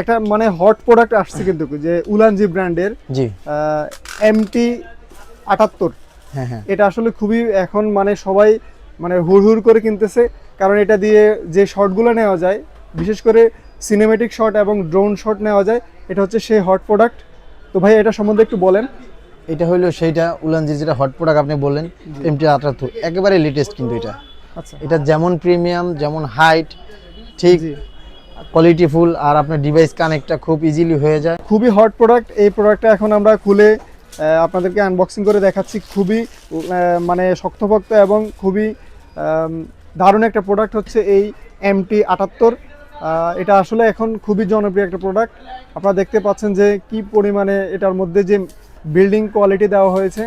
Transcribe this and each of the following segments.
একটা মানে hot product আসছে কিন্তু যে উলানজি ব্র্যান্ডের জি। এমটি আটাত্তর। হ্যাঁ হ্যাঁ। এটা আসলে খুবই এখন মানে সবাই মানে হুড় হুড় করে কিনতেছে কারণ এটা দিয়ে যে শটগুলো নেওয়া যায় বিশেষ করে সিনেমেটিক শট এবং ড্রোন শট নেওয়া যায় এটা হচ্ছে সেই হট প্রোডাক্ট তো ভাই এটা সম্বন্ধে একটু বলেন। এটা হলো সেইটা উলানজি যেটা হট প্রোডাক্ট আপনি বললেন এমটি আটাত্তর। একেবারে লেটেস্ট কিন্তু এটা। আচ্ছা। এটা যেমন প্রিমিয়াম যেমন হাইট ঠিক কোয়ালিটি ফুল আর আপনার ডিভাইস কানেক্টটা খুব ইজিলি হয়ে যায়। খুবই হট প্রোডাক্ট এই প্রোডাক্টটা এখন আমরা খুলে আপনাদেরকে আনবক্সিং করে দেখাচ্ছি। খুবই মানে শক্তপোক্ত এবং খুবই দারুণ একটা প্রোডাক্ট হচ্ছে এই এমটি আটাত্তর। এটা আসলে এখন খুবই জনপ্রিয় একটা প্রোডাক্ট আপনারা দেখতে পাচ্ছেন যে কি পরিমাণে এটার মধ্যে যে বিল্ডিং কোয়ালিটি দেওয়া হয়েছে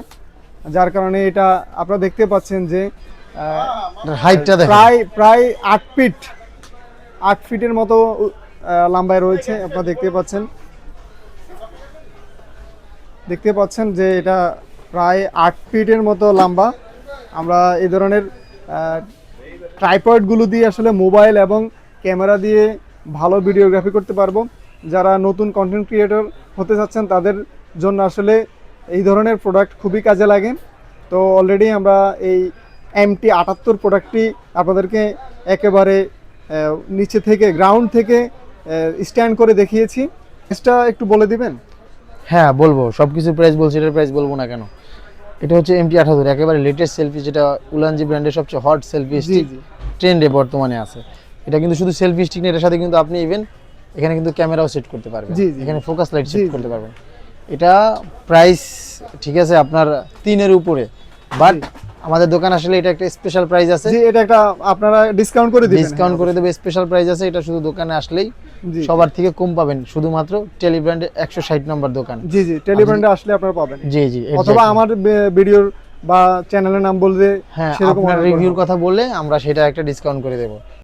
যার কারণে এটা আপনারা দেখতে পাচ্ছেন যে হাইটটা প্রায় প্রায় আট ফিট আট ফিটের মতো লম্বায় রয়েছে, আপনারা দেখতে পাচ্ছেন। দেখতে পাচ্ছেন যে এটা প্রায় আট ফিটের মতো লম্বা। আমরা এই ধরনের ট্রাইপয়েডগুলো দিয়ে আসলে মোবাইল এবং ক্যামেরা দিয়ে ভালো ভিডিওগ্রাফি করতে পারব। যারা নতুন কন্টেন্ট ক্রিয়েটর হতে চাচ্ছেন, তাদের জন্য আসলে এই ধরনের প্রোডাক্ট খুবই কাজে লাগে। তো অলরেডি আমরা এই এমটি আটাত্তর প্রোডাক্টটি আপনাদেরকে একেবারে নিচে থেকে গ্রাউন্ড থেকে স্ট্যান্ড করে দেখিয়েছি। এটা একটু বলে দিবেন? হ্যাঁ বলব। সব কিছুর প্রাইস বলছি এটার প্রাইস বলব না কেন? এটা হচ্ছে এমটি আঠাত্তর একেবারে লেটেস্ট সেলফি যেটা উলানজি ব্র্যান্ডের সবচেয়ে হট সেলফি স্টিক ট্রেন্ডে বর্তমানে আছে। এটা কিন্তু শুধু সেলফি স্টিক না এটার সাথে কিন্তু আপনি ইভেন এখানে কিন্তু ক্যামেরাও সেট করতে পারবেন। এখানে ফোকাস লাইট সেট করতে পারবেন। এটা প্রাইস ঠিক আছে আপনার তিনের উপরে। বাট। আমাদের দোকান আসলে এটা একটা স্পেশাল প্রাইস আছে। জি এটা একটা আপনারা ডিসকাউন্ট করে দিবেন। ডিসকাউন্ট করে দেবে স্পেশাল প্রাইস আছে এটা শুধু দোকানে আসলেই সবার থেকে কম পাবেন শুধুমাত্র টেলিব্র্যান্ডের একশো ষাট নম্বর দোকান। জি জি টেলিব্র্যান্ডে আসলে আপনারা পাবেন। জি জি অথবা আমার ভিডিওর বা চ্যানেলের নাম বললে হ্যাঁ আপনার রিভিউর কথা বললে আমরা সেটা একটা ডিসকাউন্ট করে দেবো।